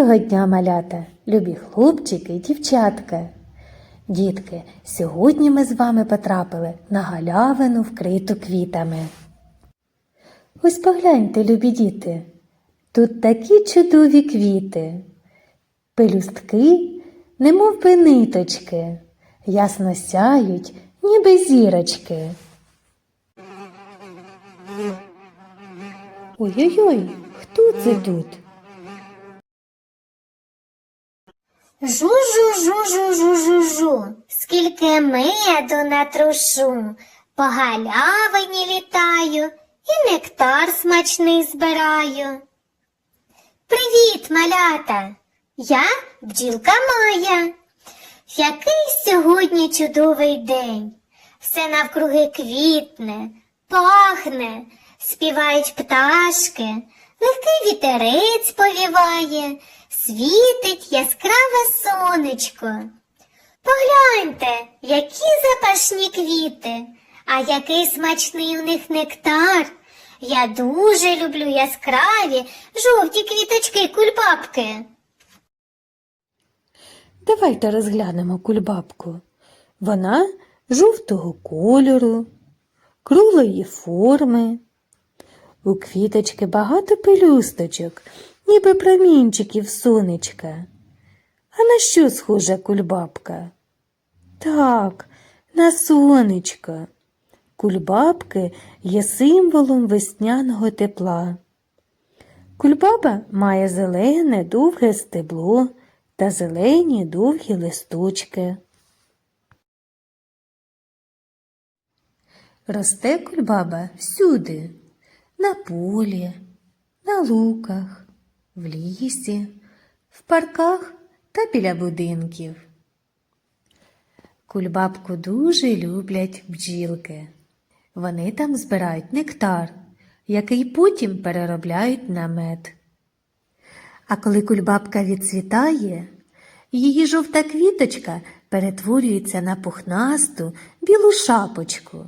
Доброго дня, малята, любі хлопчики і дівчатка. Дітки, сьогодні ми з вами потрапили на галявину, вкриту квітами. Ось погляньте, любі діти, тут такі чудові квіти, пелюстки, немов би ниточки, ясно сяють, ніби зірочки. Ой-ой-ой, хто це тут? Жу-жу-жу-жу-жу-жу-жу, скільки меду натрушу, по галявині літаю і нектар смачний збираю. Привіт, малята! Я бджілка Майя. Який сьогодні чудовий день. Все навкруги квітне, пахне, співають пташки, легкий вітерець повіває, світить яскраве сонечко. Погляньте, які запашні квіти, а який смачний у них нектар. Я дуже люблю яскраві жовті квіточки кульбабки. Давайте розглянемо кульбабку. Вона жовтого кольору, круглої форми. У квіточки багато пелюсточок, ніби промінчиків сонечка. А на що схожа кульбабка? Так, на сонечко. Кульбабки є символом весняного тепла. Кульбаба має зелене довге стебло та зелені довгі листочки. Росте кульбаба всюди, на полі, на луках, в лісі, в парках та біля будинків. Кульбабку дуже люблять бджілки. Вони там збирають нектар, який потім переробляють на мед. А коли кульбабка відцвітає, її жовта квіточка перетворюється на пухнасту білу шапочку.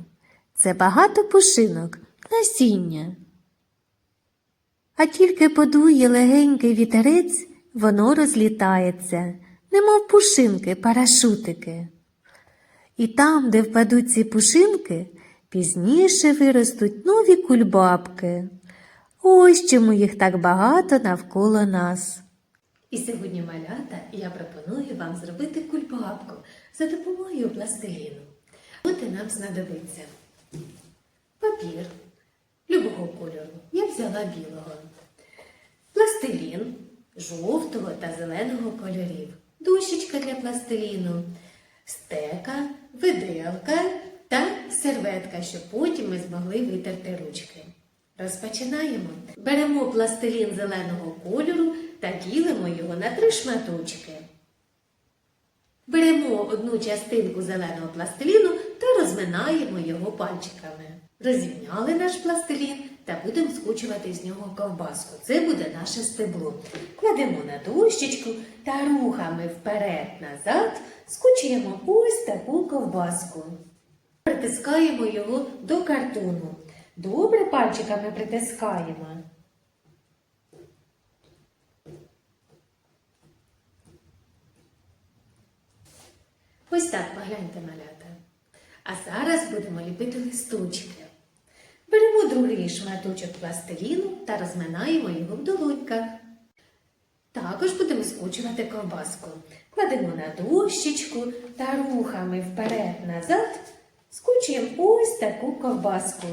Це багато пушинок, насіння. А тільки подує легенький вітерець, воно розлітається, немов пушинки, парашутики. І там, де впадуть ці пушинки, пізніше виростуть нові кульбабки. Ось чому їх так багато навколо нас. І сьогодні, малята, я пропоную вам зробити кульбабку за допомогою пластиліну. От і нам знадобиться папір любого кольору. Взяла білого, пластилін жовтого та зеленого кольорів, дощечка для пластиліну, стека, виделка та серветка, щоб потім ми змогли витерти ручки. Розпочинаємо. Беремо пластилін зеленого кольору та ділимо його на три шматочки. Беремо одну частинку зеленого пластиліну та розминаємо його пальчиками. Розімняли наш пластилін та будемо скучувати з нього ковбаску. Це буде наше стебло. Кладемо на дощечку та рухами вперед-назад скучуємо ось таку ковбаску. Притискаємо його до картону. Добре пальчиками притискаємо. Ось так погляньте малята. А зараз будемо ліпити листочки. Беремо другий шматочок пластиліну та розминаємо його в долоньках. Також будемо скочувати ковбаску. Кладемо на дощечку та рухами вперед-назад скочуємо ось таку ковбаску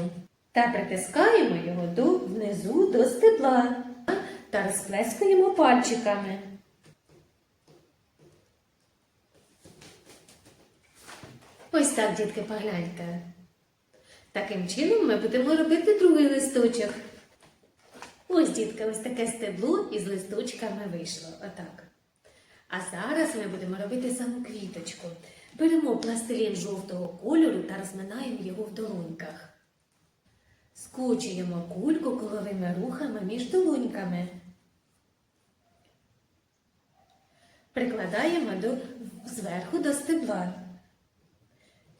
та притискаємо його до, внизу до стебла та розплескуємо пальчиками. Ось так, дітки, погляньте. Таким чином ми будемо робити другий листочок. Ось, дітки, ось таке стебло із листочками вийшло. Отак. А зараз ми будемо робити саму квіточку. Беремо пластилін жовтого кольору та розминаємо його в долоньках. Скочуємо кульку коловими рухами між долоньками. Прикладаємо до, зверху до стебла.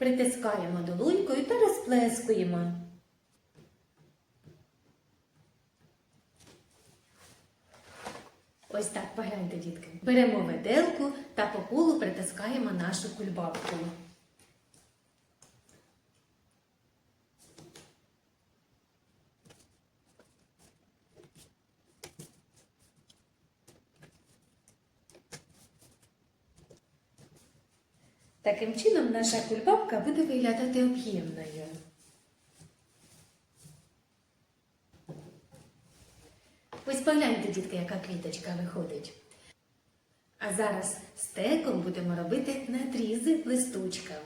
Притискаємо долонькою та розплескуємо. Ось так, погляньте, дітки. Беремо виделку та по колу притискаємо нашу кульбабку. Таким чином наша кульбабка буде виглядати об'ємною. Ось погляньте, дітки, яка квіточка виходить. А зараз стеком будемо робити надрізи листочками.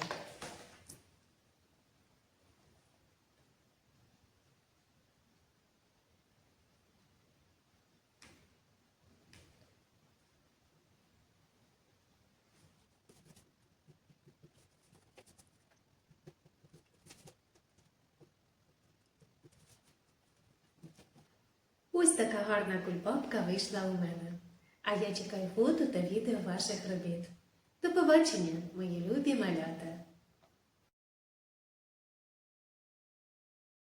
Ось така гарна кульбабка вийшла у мене. А я чекаю фото та відео ваших робіт. До побачення, мої любі малята!